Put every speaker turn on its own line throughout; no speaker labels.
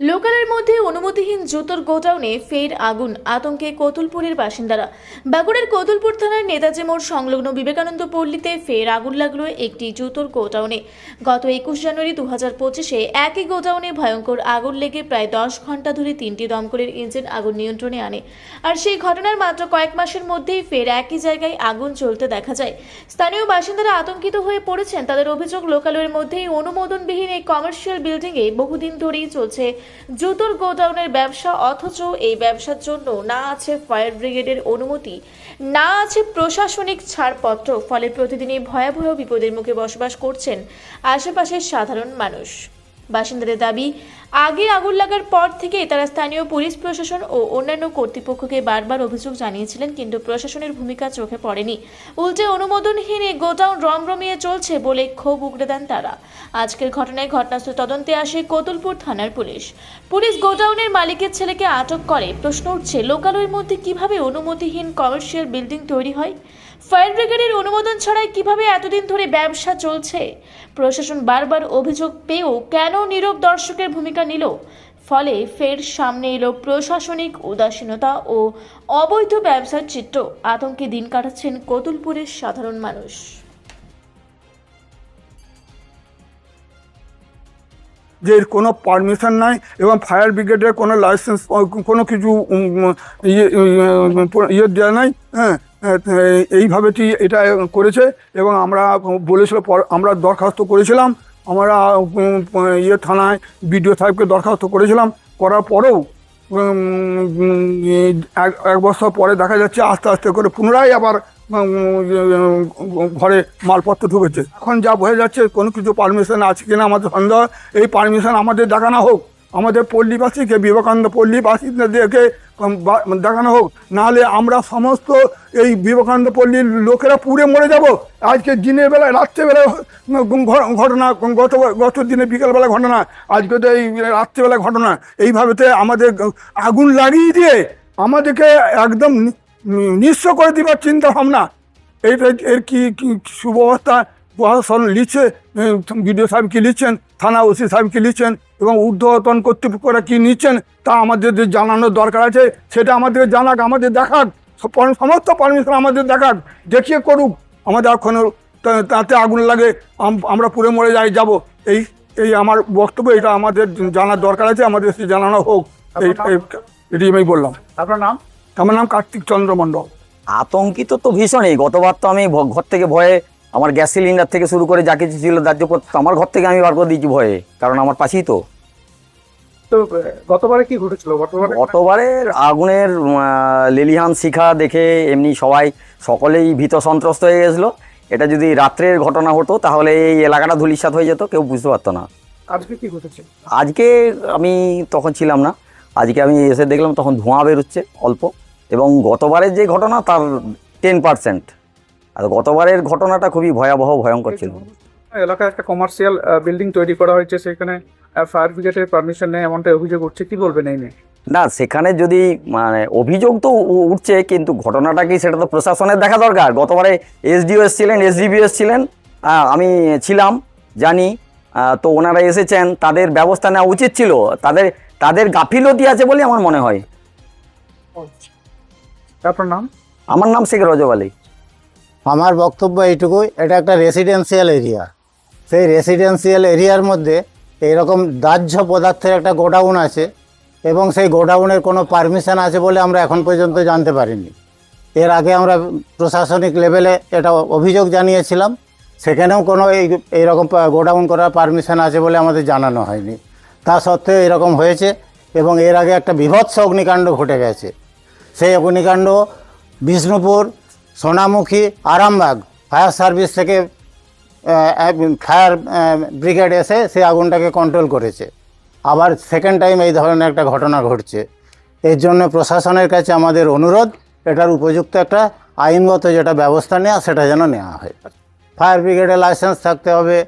লোকালের মধ্যে অনুমতিহীন জুতোর গোডাউনে ফের আগুন, আতঙ্কে কোতুলপুরের বাসিন্দারা। বাঁকুড়ার কোতুলপুর থানার নেতাজি মোড় সংলগ্ন বিবেকানন্দ পল্লীতে ফের আগুন লাগল একটি জুতোর গোডাউনে। গত একুশ জানুয়ারি দু হাজার পঁচিশে একই গোডাউনে ভয়ঙ্কর আগুন লেগে প্রায় দশ ঘণ্টা ধরে তিনটি দমকলের ইঞ্জিন আগুন নিয়ন্ত্রণে আনে। আর সেই ঘটনার মাত্র কয়েক মাসের মধ্যেই ফের একই জায়গায় আগুন চলতে দেখা যায়। স্থানীয় বাসিন্দারা আতঙ্কিত হয়ে পড়েছেন। তাদের অভিযোগ, লোকালয়ের মধ্যেই অনুমোদনবিহীন এই কমার্শিয়াল বিল্ডিংয়ে বহুদিন ধরেই চলছে জুতোর গোডাউনের ব্যবসা, অথচ এই ব্যবসার জন্য না আছে ফায়ার ব্রিগেডের অনুমতি, না আছে প্রশাসনিক ছাড়পত্র, ফলে প্রতিদিনই ভয়াবহ বিপদের মুখে বসবাস করছেন আশেপাশের সাধারণ মানুষ। বাসিন্দাদের দাবি আগে আগুন লাগার পর থেকে তারা স্থানীয় পুলিশ প্রশাসন ও অন্যান্য কর্তৃপক্ষকে বারবার অভিযোগ জানিয়েছিলেন, কিন্তু প্রশাসনের ভূমিকা চোখে পড়েনি। উল্টে অনুমোদনহীন গোডাউন রমরমিয়ে চলছে বলে ক্ষোভ উগড়ে দেন তারা। আজকের ঘটনায় ঘটনাস্থল তদন্তে আসে কোতুলপুর থানার পুলিশ। পুলিশ গোডাউনের মালিকের ছেলেকে আটক করে। প্রশ্ন উঠছে, লোকালয়ের মধ্যে কীভাবে অনুমতিহীন কমার্শিয়াল বিল্ডিং তৈরি হয়? ফায়ার ব্রিগেডের অনুমোদন ছাড়াই কীভাবে এতদিন ধরে ব্যবসা চলছে? প্রশাসন বারবার অভিযোগ পেয়েও কেন নীরব দর্শকের ভূমিকা নিল। ফলে ফের সামনে এলো প্রশাসনিক উদাসীনতা ও অবৈধ ব্যবসার চিত্র। আতঙ্কে দিন কাটাচ্ছেন কতুলপুরের সাধারণ মানুষ।
যে কোনো পারমিশন নাই এবং ফায়ার ব্রিগেডের কোনো লাইসেন্স কোনো কিছু ইয়ে ইয়ে- দেওয়া নাই। হ্যাঁ হ্যাঁ, এইভাবে এটা করেছে এবং আমরা বলেছিল আমরা দরখাস্ত করেছিলাম। আমরা ইয়ে থানায় বিডিও সাহেবকে দরখাস্ত করেছিলাম। করার পরেও এক এক বছর পরে দেখা যাচ্ছে আস্তে আস্তে করে পুনরায় আবার ঘরে মালপত্র ঢুকেছে। এখন যা বোঝা যাচ্ছে কোনো কিছু পারমিশন আছে কিনা আমাদের সন্দেহ। এই পারমিশন আমাদের দেখানো হোক। আমাদের পল্লীবাসীকে, বিবেকানন্দ পল্লীবাসীদেরকে দেখানো হোক, নাহলে আমরা সমস্ত এই বিবেকানন্দ পল্লীর লোকেরা পুড়ে মরে যাব। আজকে দিনের বেলায় রাত্রেবেলায় ঘটনা, গত গত দিনে বিকেলবেলা ঘটনা, আজকে তো এই রাত্রেবেলা ঘটনা। এইভাবেতে আমাদের আগুন লাগিয়ে দিয়ে আমাদেরকে একদম নিঃস্ব করে দেবার চিন্তা ভাবনা এই এর কি কি সুব্যবস্থা প্রশাসন লিখছে বিডিও সাহেব কি লিখছেন থানা ওসি সাহেব কি লিখছেন এবং ঊর্ধ্বতন কর্তৃপক্ষরা কি নিচ্ছেন তা আমাদের যে জানানোর দরকার আছে সেটা আমাদের জানাক আমাদের দেখাক সব- সমস্ত পারমিশন আমাদের দেখাক দেখিয়ে করুক। আমাদের এখন তা- তাতে আগুন লাগে আমরা পুড়ে মরে যাই যাব। এই এই আমার বক্তব্য এটা আমাদের জানার দরকার আছে আমাদের সে জানানো হোক। এটি আমি বললাম।
আপনার নাম?
আমার নাম কার্তিক চন্দ্র মণ্ডল।
আতঙ্কিত তো ভীষণই গতবার তো আমি ভ- ঘর থেকে ভয়ে আমার গ্যাস সিলিন্ডার থেকে শুরু করে যা কিছু ছিল দাহ্যপত্র আমার ঘর থেকে আমি বার করে দিয়েছি ভয়ে কারণ আমার পাশেই তো।
তো গতবারে কি ঘটেছিল? গতবারে
গতবারের আগুনের লেলিহান শিখা দেখে এমনি সবাই সকলেই ভীত সন্ত্রস্ত হয়ে গেছিল। এটা যদি রাত্রের ঘটনা হতো তাহলে এই এলাকাটা ধুলিসাৎ হয়ে যেত কেউ বুঝতে পারতো না।
আজকে কি ঘটেছে?
আজকে আমি তখন ছিলাম না। আজকে আমি এসে দেখলাম তখন ধোঁয়া বেরোচ্ছে অল্প। এবং গতবারের যে ঘটনা তার টেন পার্সেন্ট আর গতবারের ঘটনাটা খুবই ভয়াবহ ভয়ঙ্কর ছিল।
এলাকায় একটা কমার্শিয়াল বিল্ডিং তৈরি করা হয়েছে সেখানে ফায়ার ব্রিগেডের পারমিশন নেই এমনটা অভিযোগ উঠছে। কি বলবেন এই নিয়ে?
না সেখানে যদি মানে অভিযোগ তো উঠছে কিন্তু ঘটনাটা কি সেটা তো প্রশাসনের দেখা দরকার। গতবারে এসডিও এসছিলেন এসডিবি এসছিলেন আমি ছিলাম জানি তো ওনারা এসেছেন তাদের ব্যবস্থা নেওয়া উচিত ছিল। তাদের তাদের গাফিলতি আছে বলে আমার মনে হয়।
আপনার নাম?
আমার নাম শেখ রজব আলী।
আমার বক্তব্য এইটুকুই, এটা একটা রেসিডেন্সিয়াল এরিয়া সেই রেসিডেন্সিয়াল এরিয়ার মধ্যে এইরকম দাহ্য পদার্থের একটা গোডাউন আছে এবং সেই গোডাউনের কোনো পারমিশন আছে বলে আমরা এখন পর্যন্ত জানতে পারিনি। এর আগে আমরা প্রশাসনিক লেভেলে এটা অভিযোগ জানিয়েছিলাম, সেখানেও কোনো এই এইরকম গোডাউন করার পারমিশন আছে বলে আমাদের জানানো হয়নি। তা সত্ত্বেও এরকম হয়েছে এবং এর আগে একটা বিভৎস অগ্নিকাণ্ড ঘটে গেছে। সেই অগ্নিকাণ্ড বিষ্ণুপুর সোনামুখী আরামবাগ ফায়ার সার্ভিস থেকে ফায়ার ব্রিগেড এসে সেই আগুনটাকে কন্ট্রোল করেছে। আবার সেকেন্ড টাইম এই ধরনের একটা ঘটনা ঘটছে। এর জন্য প্রশাসনের কাছে আমাদের অনুরোধ, এটার উপযুক্ত একটা আইনগত যেটা ব্যবস্থা নেওয়া সেটা যেন নেওয়া হয়। ফায়ার ব্রিগেডের লাইসেন্স থাকতে হবে,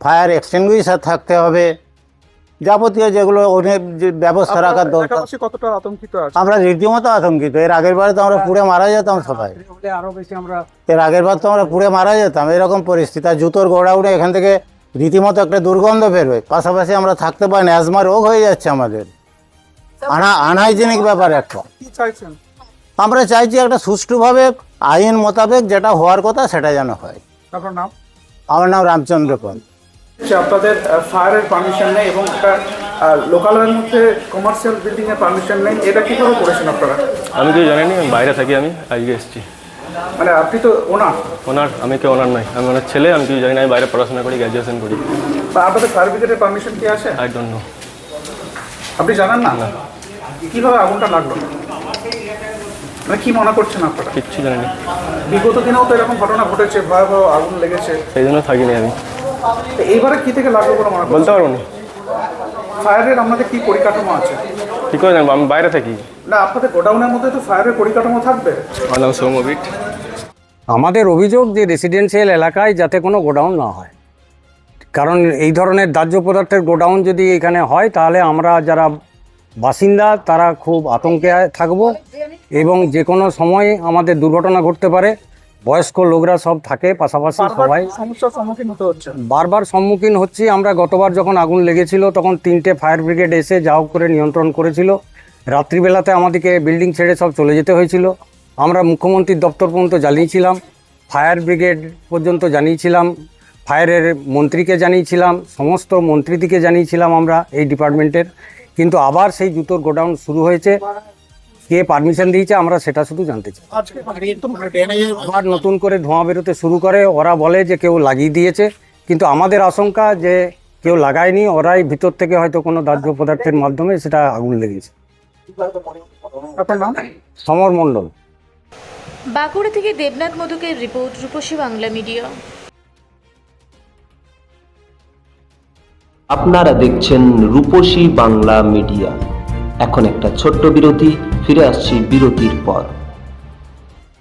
ফায়ার এক্সটিংগুইশার থাকতে হবে যাবতীয় যেগুলো অনেক যে ব্যবস্থা রাখার দরকার।
কতটা আতঙ্কিত
আমরা রীতিমতো আতঙ্কিত। এর আগের বারে তো আমরা পুড়ে মারা যেতাম সবাই।
আরও বেশি আমরা
এর আগের বার তো আমরা পুড়ে মারা যেতাম এরকম পরিস্থিতি। আর জুতোর গোড়াউড়ে এখান থেকে রীতিমতো একটা দুর্গন্ধ বেরোয় পাশাপাশি আমরা থাকতে পারি না অ্যাজমা রোগ হয়ে যাচ্ছে আমাদের। আনা আনহাইজেনিক ব্যাপার একটা। আমরা চাইছি একটা সুষ্ঠুভাবে আইন মোতাবেক যেটা হওয়ার কথা সেটা যেন হয়।
আপনার নাম?
আমার নাম রামচন্দ্র পাল।
যে আপনাদের ফায়ারের পারমিশন নেই এবং এটা লোকালের মধ্যে কমার্শিয়াল বিল্ডিং এর পারমিশন নেই এটা কীভাবে করেছেন আপনারা?
আমি কিছু জানি আমি বাইরে থাকি আমি আজকে এসেছি।
মানে আপনি তো ওনার
ওনার আমি কেউ ওনার নয় আমি ওনার ছেলে আমি কিছু জানি না আমি বাইরে পড়াশোনা করি গ্র্যাজুয়েশন করি।
বা আপনাদের ব্রিগেডের পারমিশন কি আছে?
আই ডোন্ট নো
আপনি জানেন না? না। কীভাবে আগুনটা লাগল? মানে কি মনে করছেন আপনারা?
কিচ্ছু জানি না
বিগত দিনেও তো এরকম ঘটনা ঘটেছে ভয়াবহ আগুন লেগেছে।
সেই জন্য থাকিনি আমি।
তো এইবারে কি থেকে লাগল বলে মনে
বলতে পারব না।
ফায়ারের আপনাদের কি পরিকাঠামো আছে?
কী করে জানব? আমি বাইরে থাকি।
না আপনাদের গোডাউনের মধ্যে তো ফায়ারের পরিকাঠামো থাকবে।
আমার নাম সৌমবিট
আমাদের অভিযোগ যে রেসিডেন্সিয়াল এলাকায় যাতে কোনো গোডাউন না হয়। কারণ এই ধরনের দাহ্য পদার্থের গোডাউন যদি এখানে হয় তাহলে আমরা যারা বাসিন্দা তারা খুব আতঙ্কে থাকব এবং যে কোনো সময় আমাদের দুর্ঘটনা ঘটতে পারে। বয়স্ক লোকরা সব থাকে পাশাপাশি সবাই।
সমস্যার সম্মুখীন হতে হচ্ছে।
বারবার সম্মুখীন হচ্ছি। আমরা গতবার যখন আগুন লেগেছিল তখন তিনটে ফায়ার ব্রিগেড এসে যাও করে নিয়ন্ত্রণ করেছিল। রাত্রিবেলাতে আমাদেরকে বিল্ডিং ছেড়ে সব চলে যেতে হয়েছিল। আমরা মুখ্যমন্ত্রীর দপ্তর পর্যন্ত জানিয়েছিলাম ফায়ার ব্রিগেড পর্যন্ত জানিয়েছিলাম ফায়ারের মন্ত্রীকে জানিয়েছিলাম সমস্ত মন্ত্রীদিকে জানিয়েছিলাম আমরা এই ডিপার্টমেন্টের। কিন্তু আবার সেই জুতোর গোডাউন শুরু হয়েছে। কে পারমিশন দিয়েছে আমরা সেটা শুধু জানতে চাই। আবার নতুন করে ধোঁয়া বেরোতে শুরু করে ওরা বলে যে কেউ লাগিয়ে দিয়েছে। কিন্তু আমাদের আশঙ্কা যে কেউ লাগায়নি ওরাই ভিতর থেকে হয়তো কোনো দাহ্য পদার্থের মাধ্যমে সেটা আগুন লেগেছে।
আপনার
সমর মণ্ডল।
বাঁকুড়া থেকে দেবনাথ মধুকের রিপোর্ট রূপসী বাংলা মিডিয়া।
আপনারা দেখছেন রূপসী বাংলা মিডিয়া। এখন একটা ছোট্ট বিরতি ফিরে আসছি বিরতির পর।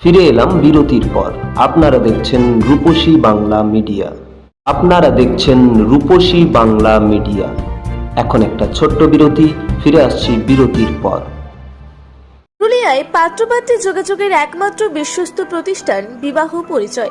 ফিরে এলাম বিরতির পর। আপনারা দেখছেন রূপসী বাংলা মিডিয়া। আপনারা দেখছেন রূপসী বাংলা মিডিয়া। এখন একটা ছোট্ট বিরতি, ফিরে আসছি বিরতির পর।
পুরুলিয়ায় পাত্রপাত্রী যোগাযোগের একমাত্র বিশ্বস্ত প্রতিষ্ঠান বিবাহ পরিচয়।